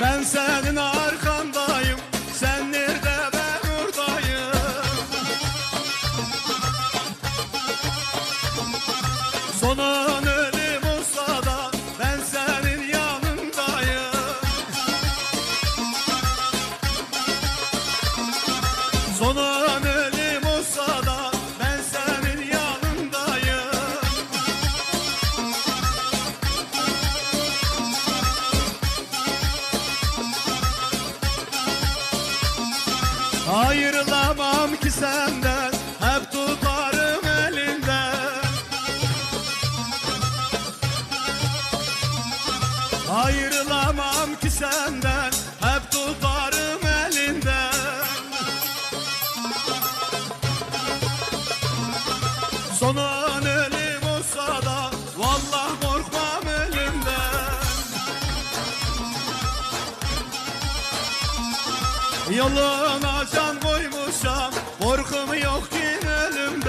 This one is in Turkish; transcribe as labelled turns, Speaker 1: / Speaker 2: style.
Speaker 1: Ben senin arkandayım Sen nerede? Ben oradayım Sonun ölüm olsa da Ben senin yanındayım. Sonun Ayrılamam ki senden Hep tutarım elinden. Ayrılamam ki senden Hep tutarım elinden. Sonun Yoluna can koymuşam Korkum yok ki ölüm